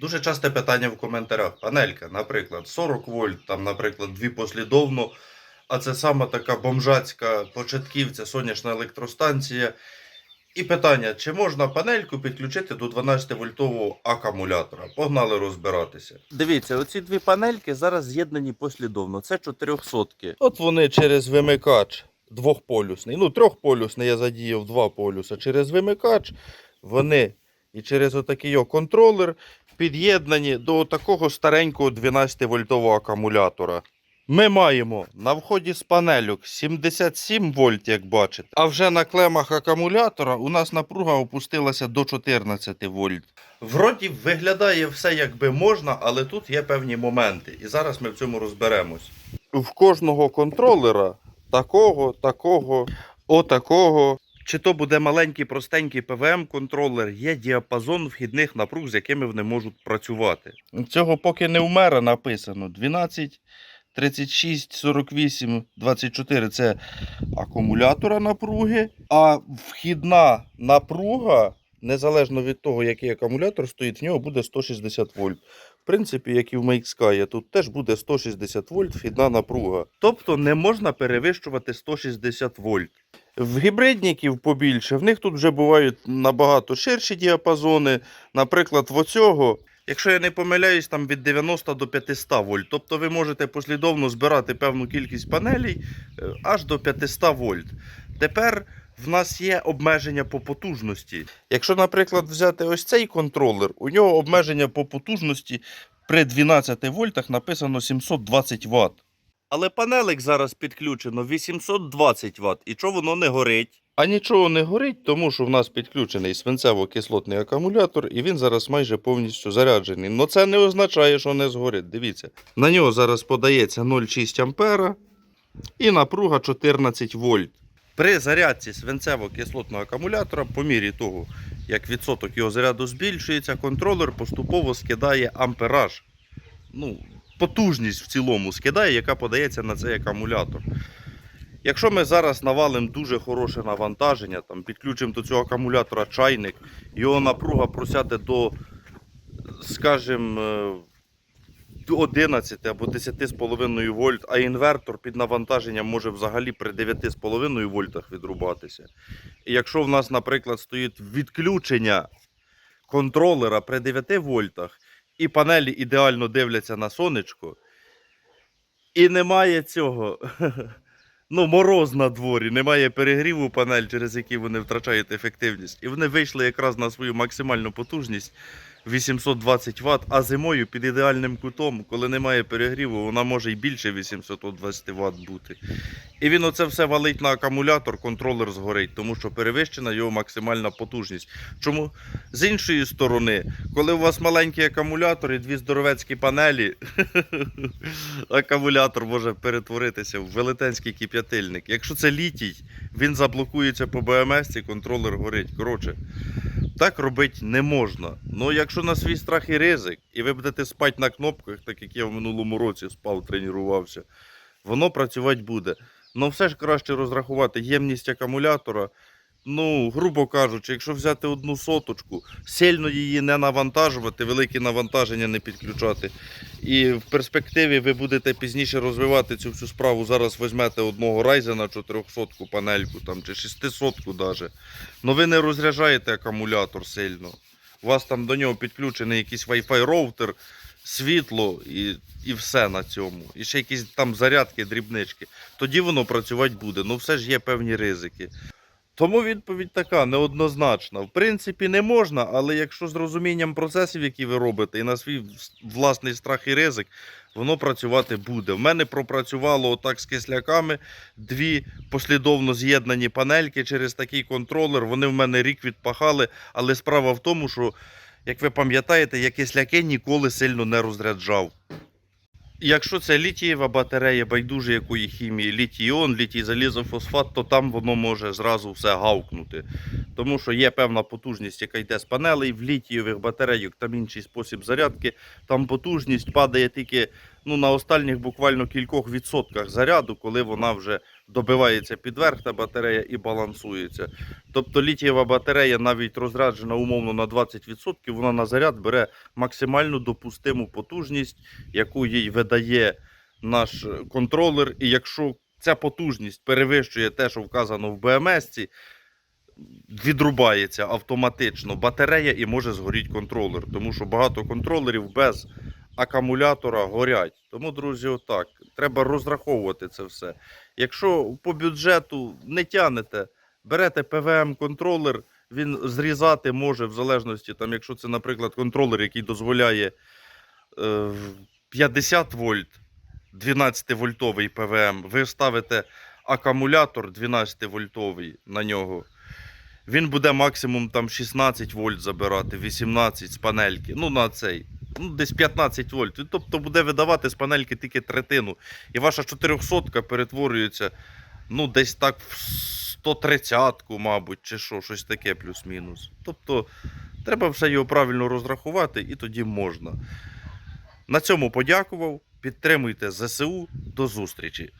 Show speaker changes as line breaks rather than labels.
Дуже часте питання в коментарях. Панелька, наприклад, 40 вольт, там, наприклад, дві послідовно. А це сама така бомжацька початківця, сонячна електростанція. І питання: чи можна панельку підключити до 12-вольтового акумулятора? Погнали розбиратися. Дивіться, оці дві панельки зараз з'єднані послідовно. Це 400 От вони через вимикач двохполюсний. Ну, трьохполюсний я задіяв два полюса. Через вимикач вони і через отакий контролер під'єднані до такого старенького 12-вольтового акумулятора. Ми маємо на вході з панельок 77 вольт, як бачите. А вже на клемах акумулятора у нас напруга опустилася до 14 вольт. Вроді виглядає все якби можна, але тут є певні моменти. І зараз ми в цьому розберемось. В кожного контролера такого, такого, отакого. Чи то буде маленький простенький ПВМ-контролер, є діапазон вхідних напруг, з якими вони можуть працювати. Цього поки не вмера написано. 12, 36, 48, 24 це акумулятора напруги, а вхідна напруга, незалежно від того, який акумулятор стоїть, в нього буде 160 вольт. В принципі, як і в Make тут теж буде 160 вольт вхідна напруга. Тобто не можна перевищувати 160 вольт. В гібридників побільше, в них тут вже бувають набагато ширші діапазони. Наприклад, в оцього, якщо я не помиляюсь, там від 90 до 500 вольт. Тобто ви можете послідовно збирати певну кількість панелей е, аж до 500 вольт. Тепер в нас є обмеження по потужності. Якщо, наприклад, взяти ось цей контролер, у нього обмеження по потужності при 12 вольтах написано 720 Вт. Але панелик зараз підключено 820 Вт. І чого воно не горить? А нічого не горить, тому що в нас підключений свинцево-кислотний акумулятор, і він зараз майже повністю заряджений. Но це не означає, що не згорить. Дивіться. На нього зараз подається 0,6 ампера і напруга 14 вольт. При зарядці свинцево-кислотного акумулятора, по мірі того, як відсоток його заряду збільшується, контролер поступово скидає ампераж. Ну, потужність в цілому скидає, яка подається на цей акумулятор. Якщо ми зараз навалимо дуже хороше навантаження, там, підключимо до цього акумулятора чайник, його напруга просяде до, скажімо, е, 11 або 10,5 вольт, а інвертор під навантаженням може взагалі при 9,5 вольтах відрубатися. І якщо в нас, наприклад, стоїть відключення контролера при 9 вольтах, і панелі ідеально дивляться на сонечко, і немає цього. Ну, мороз на дворі, немає перегріву панель, через який вони втрачають ефективність. І вони вийшли якраз на свою максимальну потужність 820 Вт, а зимою під ідеальним кутом, коли немає перегріву, вона може і більше 820 Вт бути. І він оце все валить на акумулятор, контролер згорить, тому що перевищена його максимальна потужність. Чому з іншої сторони, коли у вас маленький акумулятор і дві здоровецькі панелі, акумулятор може перетворитися в велетенський кип'ятильник. Якщо це літій, він заблокується по БМС, і контролер горить. Коротше, так робити не можна. Ну, якщо на свій страх і ризик, і ви будете спати на кнопках, так як я в минулому році спав, тренувався, воно працювати буде. Ну все ж краще розрахувати ємність акумулятора. Ну, грубо кажучи, якщо взяти одну соточку, сильно її не навантажувати, великі навантаження не підключати. І в перспективі ви будете пізніше розвивати цю всю справу. Зараз візьмете одного Ryzen 400 панельку там, чи 600 навіть. Ну ви не розряджаєте акумулятор сильно. У вас там до нього підключений якийсь Wi-Fi роутер, світло і, і все на цьому. І ще якісь там зарядки, дрібнички. Тоді воно працювати буде. Ну все ж є певні ризики. Тому відповідь така неоднозначна. В принципі, не можна, але якщо з розумінням процесів, які ви робите, і на свій власний страх і ризик, воно працювати буде. В мене пропрацювало отак з кисляками дві послідовно з'єднані панельки через такий контролер. Вони в мене рік відпахали, але справа в тому, що, як ви пам'ятаєте, я кисляки ніколи сильно не розряджав. Якщо це літієва батарея, байдуже якої хімії, літій-іон, літій залізофосфат, то там воно може зразу все гавкнути. Тому що є певна потужність, яка йде з панелей, в літієвих батарейок там інший спосіб зарядки, там потужність падає тільки ну, на останніх буквально кількох відсотках заряду, коли вона вже добивається під та батарея і балансується. Тобто літієва батарея навіть розряджена умовно на 20%, вона на заряд бере максимальну допустиму потужність, яку їй видає наш е, контролер. І якщо ця потужність перевищує те, що вказано в БМС, відрубається автоматично батарея і може згоріти контролер. Тому що багато контролерів без акумулятора горять. Тому, друзі, отак. Треба розраховувати це все. Якщо по бюджету не тянете, берете ПВМ-контролер, він зрізати може в залежності, там, якщо це, наприклад, контролер, який дозволяє е, 50 вольт, 12-вольтовий ПВМ, ви ставите акумулятор 12-вольтовий на нього. Він буде максимум там 16 вольт забирати, 18 з панельки. Ну, на цей. Ну, десь 15 вольт. Тобто буде видавати з панельки тільки третину. І ваша 400 перетворюється, ну, десь так в 130-ку, мабуть, чи що, щось таке плюс-мінус. Тобто, треба все його правильно розрахувати, і тоді можна. На цьому подякував. Підтримуйте ЗСУ. До зустрічі!